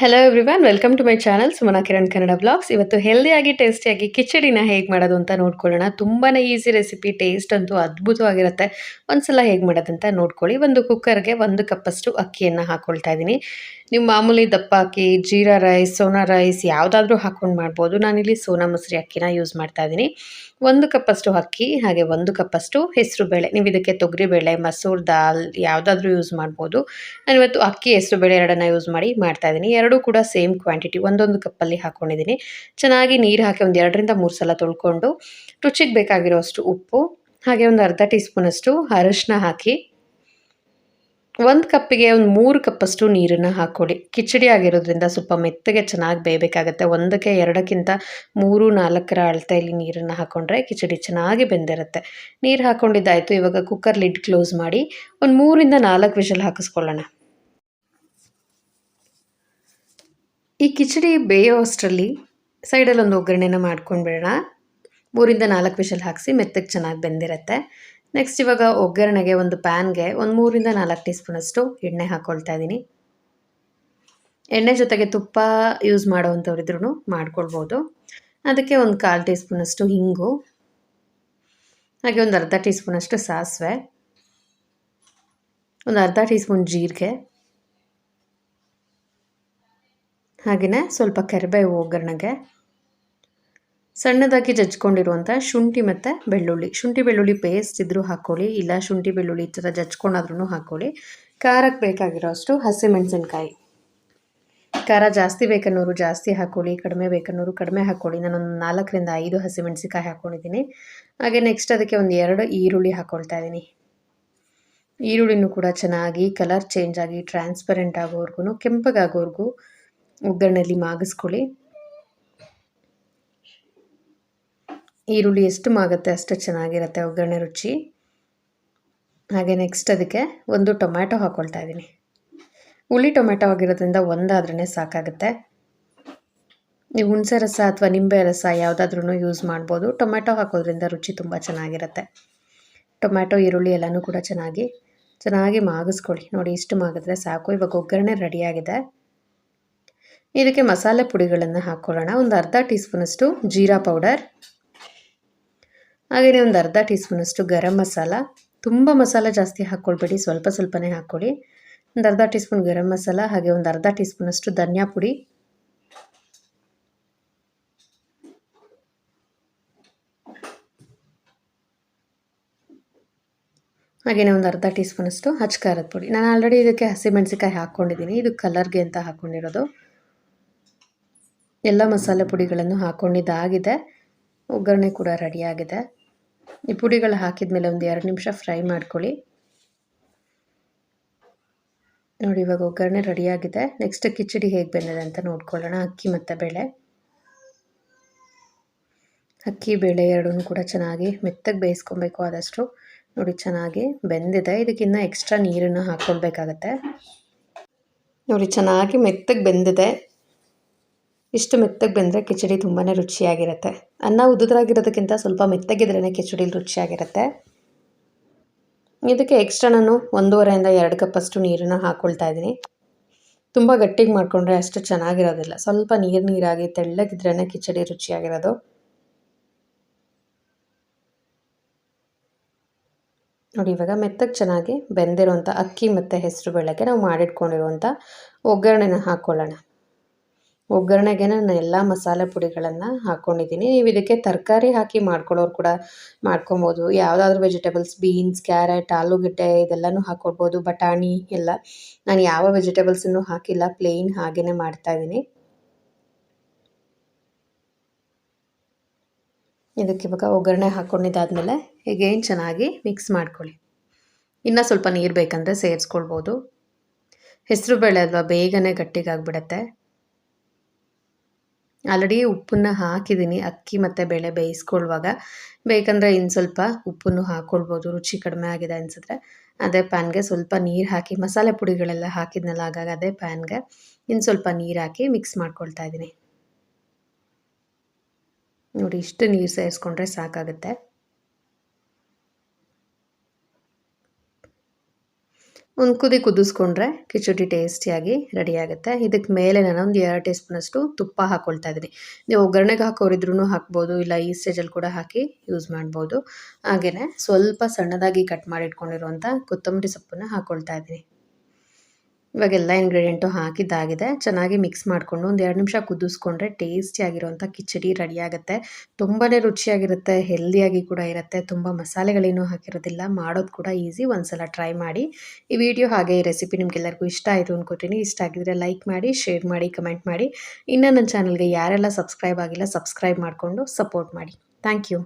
Hello everyone welcome to my channel Sumana Kiran Kannada blogs ಇವತ್ತು ಹೆಲ್ದಿಯಾಗಿ ಟೇಸ್ಟಿಯಾಗಿ ಕಿಚಡಿನ ಹೇಗೆ ಮಾಡೋದು ಅಂತ ನೋಡ್ಕೊಳ್ಳೋಣ. ತುಂಬಾ ಈಸಿ ರೆಸಿಪಿ ಟೇಸ್ಟ್ ಅಂತೂ ಅದ್ಭುತವಾಗಿರುತ್ತೆ. ಒಂದ್ಸಲ ಹೇಗೆ ಮಾಡೋದಂತ ನೋಡ್ಕೊಳ್ಳಿ. ಒಂದು ಕುಕ್ಕರ್ಗೆ ಒಂದು ಕಪ್ಪಷ್ಟು ಅಕ್ಕಿಯನ್ನು ಹಾಕ್ಕೊಳ್ತಾ ಇದ್ದೀನಿ. ನೀವು ಮಾಮೂಲಿ ದಪ್ಪ ಅಕ್ಕಿ, ಜೀರಾ ರೈಸ್ ಸೋನಾ ರೈಸ್ ಯಾವುದಾದ್ರೂ ಹಾಕ್ಕೊಂಡು ಮಾಡ್ಬೋದು. ನಾನಿಲ್ಲಿ ಸೋನಾ ಮೊಸರಿ ಅಕ್ಕಿನ ಯೂಸ್ ಮಾಡ್ತಾ ಇದ್ದೀನಿ. ಒಂದು ಕಪ್ಪಷ್ಟು ಅಕ್ಕಿ, ಹಾಗೆ ಒಂದು ಕಪ್ಪಷ್ಟು ಹೆಸರು ಬೇಳೆ. ನೀವು ಇದಕ್ಕೆ ತೊಗರಿಬೇಳೆ ಮಸೂರ್ ದಾಲ್ ಯಾವುದಾದ್ರೂ ಯೂಸ್ ಮಾಡ್ಬೋದು. ನಾನು ಇವತ್ತು ಅಕ್ಕಿ, ಹೆಸರು ಬೇಳೆ ಎರಡನ್ನ ಯೂಸ್ ಮಾಡಿ ಮಾಡ್ತಾ ಇದ್ದೀನಿ. ಎರಡೂ ಕೂಡ ಸೇಮ್ ಕ್ವಾಂಟಿಟಿ ಒಂದೊಂದು ಕಪ್ಪಲ್ಲಿ ಹಾಕ್ಕೊಂಡಿದ್ದೀನಿ ಚೆನ್ನಾಗಿ ನೀರು ಹಾಕಿ ಒಂದು ಎರಡರಿಂದ ಮೂರು ಸಲ ತೊಳ್ಕೊಂಡು ರುಚಿಗೆ ಬೇಕಾಗಿರೋಷ್ಟು ಉಪ್ಪು, ಹಾಗೆ ಒಂದು ಅರ್ಧ ಟೀ ಸ್ಪೂನಷ್ಟು ಅರಶಿನ ಹಾಕಿ ಒಂದು ಕಪ್ಪಿಗೆ ಒಂದು ಮೂರು ಕಪ್ಪಷ್ಟು ನೀರನ್ನು ಹಾಕ್ಕೊಳ್ಳಿ ಕಿಚಡಿ ಆಗಿರೋದ್ರಿಂದ ಸ್ವಲ್ಪ ಮೆತ್ತಗೆ ಚೆನ್ನಾಗಿ ಬೇಯಬೇಕಾಗತ್ತೆ. ಒಂದಕ್ಕೆ ಎರಡಕ್ಕಿಂತ ಮೂರು, ನಾಲ್ಕರ ಅಳತೆಯಲ್ಲಿ ನೀರನ್ನು ಹಾಕ್ಕೊಂಡ್ರೆ ಕಿಚಡಿ ಚೆನ್ನಾಗಿ ಬೆಂದಿರುತ್ತೆ. ನೀರು ಹಾಕ್ಕೊಂಡಿದ್ದಾಯಿತು ಇವಾಗ ಕುಕ್ಕರ್ ಲಿಡ್ ಕ್ಲೋಸ್ ಮಾಡಿ ಒಂದು ಮೂರಿಂದ ನಾಲ್ಕು ವಿಷಲ್ ಹಾಕಿಸ್ಕೊಳ್ಳೋಣ. ಈ ಕಿಚಡಿ ಬೇಯೋ ಅಷ್ಟರಲ್ಲಿ ಸೈಡಲ್ಲಿ ಒಂದು ಒಗ್ಗರಣೆನ ಮಾಡ್ಕೊಂಡ್ಬಿಡೋಣ. ಮೂರಿಂದ ನಾಲ್ಕು ವಿಷಲ್ ಹಾಕಿಸಿ ಮೆತ್ತಗೆ ಚೆನ್ನಾಗಿ ಬೆಂದಿರುತ್ತೆ. ನೆಕ್ಸ್ಟ್ ಇವಾಗ ಒಗ್ಗರಣೆಗೆ ಒಂದು ಪ್ಯಾನ್ಗೆ ಒಂದು ಮೂರಿಂದ ನಾಲ್ಕು ಟೀ ಸ್ಪೂನಷ್ಟು ಎಣ್ಣೆ ಹಾಕ್ಕೊಳ್ತಾ ಇದ್ದೀನಿ. ಎಣ್ಣೆ ಜೊತೆಗೆ ತುಪ್ಪ ಯೂಸ್ ಮಾಡೋವಂಥವ್ರಿದ್ರೂ ಮಾಡ್ಕೊಳ್ಬೋದು. ಅದಕ್ಕೆ ಒಂದು ಕಾಲು ಟೀ ಸ್ಪೂನಷ್ಟು ಹಿಂಗು ಹಾಗೆ ಒಂದು ಅರ್ಧ ಟೀ ಸ್ಪೂನಷ್ಟು ಸಾಸಿವೆ, ಒಂದು ಅರ್ಧ ಟೀ ಸ್ಪೂನ್ ಜೀರಿಗೆ ಹಾಗೆಯೇ ಸ್ವಲ್ಪ ಕರಿಬೇವು ಒಗ್ಗರಣೆಗೆ. ಸಣ್ಣದಾಗಿ ಜಜ್ಕೊಂಡಿರುವಂಥ ಶುಂಠಿ ಮತ್ತು ಬೆಳ್ಳುಳ್ಳಿ. ಶುಂಠಿ, ಬೆಳ್ಳುಳ್ಳಿ ಪೇಸ್ಟ್ ಇದ್ದರೂ ಹಾಕ್ಕೊಳ್ಳಿ, ಇಲ್ಲ ಶುಂಠಿ, ಬೆಳ್ಳುಳ್ಳಿ ಈ ಥರ ಜಜ್ಕೊಂಡಾದ್ರೂ ಹಾಕ್ಕೊಳ್ಳಿ. ಖಾರಕ್ಕೆ ಬೇಕಾಗಿರೋ ಅಷ್ಟು ಹಸಿಮೆಣಸಿನ್ಕಾಯಿ. ಖಾರ ಜಾಸ್ತಿ ಬೇಕನ್ನೋರು ಜಾಸ್ತಿ ಹಾಕ್ಕೊಳ್ಳಿ, ಕಡಿಮೆ ಬೇಕನ್ನೋರು ಕಡಿಮೆ ಹಾಕ್ಕೊಳ್ಳಿ. ನಾನೊಂದು ನಾಲ್ಕರಿಂದ ಐದು ಹಸಿಮೆಣಸಿನ್ಕಾಯಿ ಹಾಕ್ಕೊಂಡಿದ್ದೀನಿ. ಹಾಗೆ ನೆಕ್ಸ್ಟ್ ಅದಕ್ಕೆ ಒಂದು ಎರಡು ಈರುಳ್ಳಿ ಹಾಕ್ಕೊಳ್ತಾ ಇದ್ದೀನಿ. ಈರುಳ್ಳಿನೂ ಕೂಡ ಚೆನ್ನಾಗಿ ಕಲರ್ ಚೇಂಜ್ ಆಗಿ ಟ್ರಾನ್ಸ್ಪರೆಂಟ್ ಆಗೋವರೆಗೂ ಕೆಂಪಗಾಗೋವರೆಗೂ ಒಗ್ಗರಣೆಯಲ್ಲಿ ಮಾಗಿಸ್ಕೊಳ್ಳಿ. ಈರುಳ್ಳಿ ಎಷ್ಟು ಮಾಗುತ್ತೆ ಅಷ್ಟು ಚೆನ್ನಾಗಿರುತ್ತೆ ಒಗ್ಗರಣೆ ರುಚಿ. ಹಾಗೆ ನೆಕ್ಸ್ಟ್ ಅದಕ್ಕೆ ಒಂದು ಟೊಮ್ಯಾಟೊ ಹಾಕ್ಕೊಳ್ತಾ ಇದ್ದೀನಿ. ಹುಳಿ ಟೊಮೆಟೊ ಆಗಿರೋದ್ರಿಂದ ಒಂದಾದ್ರೇ ಸಾಕಾಗುತ್ತೆ. ನೀವು ಹುಣಸೆ ರಸ ಅಥವಾ ನಿಂಬೆ ರಸ ಯಾವುದಾದ್ರೂ ಯೂಸ್ ಮಾಡ್ಬೋದು. ಟೊಮ್ಯಾಟೊ ಹಾಕೋದ್ರಿಂದ ರುಚಿ ತುಂಬ ಚೆನ್ನಾಗಿರುತ್ತೆ. ಟೊಮ್ಯಾಟೊ, ಈರುಳ್ಳಿ ಎಲ್ಲನೂ ಕೂಡ ಚೆನ್ನಾಗಿ ಚೆನ್ನಾಗಿ ಮಾಗಿಸ್ಕೊಳ್ಳಿ. ನೋಡಿ ಇಷ್ಟು ಮಾಗಿದ್ರೆ ಸಾಕು. ಇವಾಗ ಒಗ್ಗರಣೆ ರೆಡಿಯಾಗಿದೆ ಇದಕ್ಕೆ ಮಸಾಲೆ ಪುಡಿಗಳನ್ನು ಹಾಕ್ಕೊಳ್ಳೋಣ. ಒಂದು ಅರ್ಧ ಟೀ ಸ್ಪೂನಷ್ಟು ಜೀರಾ ಪೌಡರ್ ಹಾಗೆಯೇ ಒಂದು ಅರ್ಧ ಟೀ ಸ್ಪೂನಷ್ಟು ಗರಂ ಮಸಾಲ. ತುಂಬ ಮಸಾಲ ಜಾಸ್ತಿ ಹಾಕ್ಕೊಳ್ಬೇಡಿ, ಸ್ವಲ್ಪ ಸ್ವಲ್ಪನೇ ಹಾಕ್ಕೊಳ್ಳಿ ಒಂದು ಅರ್ಧ ಟೀ ಸ್ಪೂನ್ ಗರಂ ಮಸಾಲ, ಹಾಗೆ ಒಂದು ಅರ್ಧ ಟೀ ಸ್ಪೂನಷ್ಟು ಧನಿಯಾ ಪುಡಿ. ಹಾಗೆಯೇ ಒಂದು ಅರ್ಧ ಟೀ ಸ್ಪೂನಷ್ಟು ಹಚ್ಕಾರದ ಪುಡಿ. ನಾನು ಆಲ್ರೆಡಿ ಇದಕ್ಕೆ ಹಸಿಮೆಣಸಿಕಾಯಿ ಹಾಕ್ಕೊಂಡಿದ್ದೀನಿ. ಇದು ಕಲರ್ಗೆ ಅಂತ ಹಾಕ್ಕೊಂಡಿರೋದು. ಎಲ್ಲ ಮಸಾಲೆ ಪುಡಿಗಳನ್ನು ಹಾಕ್ಕೊಂಡಿದ್ದಾಗಿದೆ. ಒಗ್ಗರಣೆ ಕೂಡ ರೆಡಿಯಾಗಿದೆ ಈ ಪುಡಿಗಳು ಹಾಕಿದ ಮೇಲೆ ಒಂದು ಎರಡು ನಿಮಿಷ ಫ್ರೈ ಮಾಡ್ಕೊಳ್ಳಿ. ನೋಡಿ, ಇವಾಗ ಒಗ್ಗರಣೆ ರೆಡಿಯಾಗಿದೆ. ನೆಕ್ಸ್ಟ್ ಕಿಚಡಿ ಹೇಗೆ ಬಂದಿದೆ ಅಂತ ನೋಡ್ಕೊಳ್ಳೋಣ. ಅಕ್ಕಿ ಮತ್ತು ಬೇಳೆ. ಅಕ್ಕಿ, ಬೇಳೆ ಎರಡೂ ಕೂಡ ಚೆನ್ನಾಗಿ ಮೆತ್ತಗೆ ಬೇಯಿಸ್ಕೊಬೇಕು ಆದಷ್ಟು. ನೋಡಿ, ಚೆನ್ನಾಗಿ ಬೆಂದಿದೆ. ಇದಕ್ಕಿಂತ ಎಕ್ಸ್ಟ್ರಾ ನೀರನ್ನು ಹಾಕ್ಕೊಳ್ಬೇಕಾಗತ್ತೆ. ನೋಡಿ, ಚೆನ್ನಾಗಿ ಮೆತ್ತಗೆ ಬೆಂದಿದೆ. ಇಷ್ಟು ಮೆತ್ತಗೆ ಬೆಂದರೆ ಕಿಚಡಿ ತುಂಬಾ ರುಚಿಯಾಗಿರುತ್ತೆ. ಅನ್ನ ಉದುರಾಗಿರೋದಕ್ಕಿಂತ ಸ್ವಲ್ಪ ಮೆತ್ತಗಿದ್ರೇ ಕಿಚಡಿ ರುಚಿಯಾಗಿರುತ್ತೆ. ಇದಕ್ಕೆ ಎಕ್ಸ್ಟ್ರಾ ನಾನು ಒಂದೂವರೆಯಿಂದ ಎರಡು ಕಪ್ಪಷ್ಟು ನೀರನ್ನು ಹಾಕ್ಕೊಳ್ತಾ ಇದ್ದೀನಿ. ತುಂಬ ಗಟ್ಟಿಗೆ ಮಾಡಿಕೊಂಡ್ರೆ ಅಷ್ಟು ಚೆನ್ನಾಗಿರೋದಿಲ್ಲ. ಸ್ವಲ್ಪ ನೀರು ನೀರಾಗಿ ತೆಳ್ಳಗಿದ್ರೇ ಕಿಚಡಿ ರುಚಿಯಾಗಿರೋದು. ನೋಡಿ, ಇವಾಗ ಮೆತ್ತಗೆ ಚೆನ್ನಾಗಿ ಬೆಂದಿರೋಂಥ ಅಕ್ಕಿ ಮತ್ತು ಹೆಸರು ಬೆಳಗ್ಗೆ ನಾವು ಮಾಡಿಟ್ಕೊಂಡಿರುವಂಥ ಒಗ್ಗರಣೆನ ಹಾಕ್ಕೊಳ್ಳೋಣ ಒಗ್ಗರಣೆಗೆ ನಾನು ಎಲ್ಲ ಮಸಾಲೆ ಪುಡಿಗಳನ್ನು ಹಾಕ್ಕೊಂಡಿದ್ದೀನಿ ನೀವು ಇದಕ್ಕೆ ತರಕಾರಿ ಹಾಕಿ ಮಾಡ್ಕೊಳ್ಳೋರು ಕೂಡ ಮಾಡ್ಕೊಬೋದು. ಯಾವುದಾದ್ರೂ ವೆಜಿಟೇಬಲ್ಸ್ ಬೀನ್ಸ್ ಕ್ಯಾರೆಟ್ ಆಲೂಗಡ್ಡೆ ಇದೆಲ್ಲನೂ ಹಾಕ್ಕೊಡ್ಬೋದು ಬಟಾಣಿ ಎಲ್ಲ ನಾನು ಯಾವ ವೆಜಿಟೇಬಲ್ಸನ್ನು ಹಾಕಿಲ್ಲ. ಪ್ಲೇನ್ ಹಾಗೇ ಮಾಡ್ತಾಯಿದ್ದೀನಿ ಇದಕ್ಕೆ ಇವಾಗ ಒಗ್ಗರಣೆ ಹಾಕ್ಕೊಂಡಿದ್ದಾದಮೇಲೆ ಹೀಗೇನು ಚೆನ್ನಾಗಿ ಮಿಕ್ಸ್ ಮಾಡ್ಕೊಳ್ಳಿ. ಇನ್ನೂ ಸ್ವಲ್ಪ ನೀರು ಬೇಕಂದರೆ ಸೇರಿಸ್ಕೊಳ್ಬೋದು. ಹೆಸರು ಬೇಳೆ ಅಲ್ವಾ ಬೇಗನೆ ಗಟ್ಟಿಗಾಗ್ಬಿಡತ್ತೆ. ಆಲ್ರೆಡಿ ಉಪ್ಪನ್ನು ಹಾಕಿದ್ದೀನಿ, ಅಕ್ಕಿ ಮತ್ತು ಬೇಳೆ ಬೇಯಿಸ್ಕೊಳ್ಳುವಾಗ. ಬೇಕಂದರೆ ಇನ್ನು ಸ್ವಲ್ಪ ಉಪ್ಪನ್ನು ಹಾಕ್ಕೊಳ್ಬೋದು ರುಚಿ ಕಡಿಮೆ ಆಗಿದೆ ಅನಿಸಿದ್ರೆ. ಅದೇ ಪ್ಯಾನ್ಗೆ ಸ್ವಲ್ಪ ನೀರು ಹಾಕಿ, ಮಸಾಲೆ ಪುಡಿಗಳೆಲ್ಲ ಹಾಕಿದ್ನಲ್ಲ ಆಗಾಗ ಅದೇ ಪ್ಯಾನ್ಗೆ ಇನ್ನು ಸ್ವಲ್ಪ ನೀರು ಹಾಕಿ ಮಿಕ್ಸ್ ಮಾಡ್ಕೊಳ್ತಾ ಇದ್ದೀನಿ. ನೋಡಿ, ಇಷ್ಟು ನೀರು ಸೇರಿಸ್ಕೊಂಡ್ರೆ ಸಾಕಾಗುತ್ತೆ. ಒಂದು ಕುದಿ ಕುದಿಸ್ಕೊಂಡ್ರೆ ಕಿಚಡಿ ಟೇಸ್ಟಿಯಾಗಿ ರೆಡಿ ಆಗುತ್ತೆ ಇದಕ್ಕೆ ಮೇಲೆ ನಾನು ಒಂದು ಎರಡು ಟೀ ಸ್ಪೂನಷ್ಟು ತುಪ್ಪ ಹಾಕ್ಕೊಳ್ತಾ ಇದ್ದೀನಿ. ನೀವು ಒಗ್ಗರಣೆಗೆ ಹಾಕೋರಿದ್ರೂ ಹಾಕ್ಬೋದು, ಇಲ್ಲ ಈ ಸ್ಟೇಜಲ್ಲಿ ಕೂಡ ಹಾಕಿ ಯೂಸ್ ಮಾಡ್ಬೋದು. ಹಾಗೆಯೇ ಸ್ವಲ್ಪ ಸಣ್ಣದಾಗಿ ಕಟ್ ಮಾಡಿ ಇಟ್ಕೊಂಡಿರುವಂಥ ಕೊತ್ತಂಬರಿ ಸೊಪ್ಪನ್ನು ಹಾಕ್ಕೊಳ್ತಾ ಇದ್ದೀನಿ. ಇವಾಗ ಎಲ್ಲ ಇಂಗ್ರೀಡಿಯೆಂಟು ಹಾಕಿದ್ದಾಗಿದೆ. ಚೆನ್ನಾಗಿ ಮಿಕ್ಸ್ ಮಾಡಿಕೊಂಡು ಒಂದು ಎರಡು ನಿಮಿಷ ಕುದಿಸ್ಕೊಂಡ್ರೆ ಟೇಸ್ಟಿಯಾಗಿರುವಂಥ ಕಿಚಡಿ ರೆಡಿ ಆಗುತ್ತೆ. ತುಂಬಾ ರುಚಿಯಾಗಿರುತ್ತೆ ಹೆಲ್ದಿಯಾಗಿ ಕೂಡ ಇರುತ್ತೆ. ತುಂಬ ಮಸಾಲೆಗಳೇನೂ ಹಾಕಿರೋದಿಲ್ಲ. ಮಾಡೋದು ಕೂಡ ಈಸಿ ಒಂದ್ಸಲ ಟ್ರೈ ಮಾಡಿ. ಈ ವಿಡಿಯೋ ಹಾಗೆ ಈ ರೆಸಿಪಿ ನಿಮಗೆಲ್ಲರಿಗೂ ಇಷ್ಟ ಆಯಿತು ಅಂದ್ಕೋತೀನಿ ಇಷ್ಟ ಆಗಿದ್ರೆ ಲೈಕ್ ಮಾಡಿ ಶೇರ್ ಮಾಡಿ ಕಮೆಂಟ್ ಮಾಡಿ. ಇನ್ನು ನನ್ನ ಚಾನಲ್ಗೆ ಯಾರೆಲ್ಲ ಸಬ್ಸ್ಕ್ರೈಬ್ ಆಗಿಲ್ಲ ಸಬ್ಸ್ಕ್ರೈಬ್ ಮಾಡಿಕೊಂಡು ಸಪೋರ್ಟ್ ಮಾಡಿ. Thank you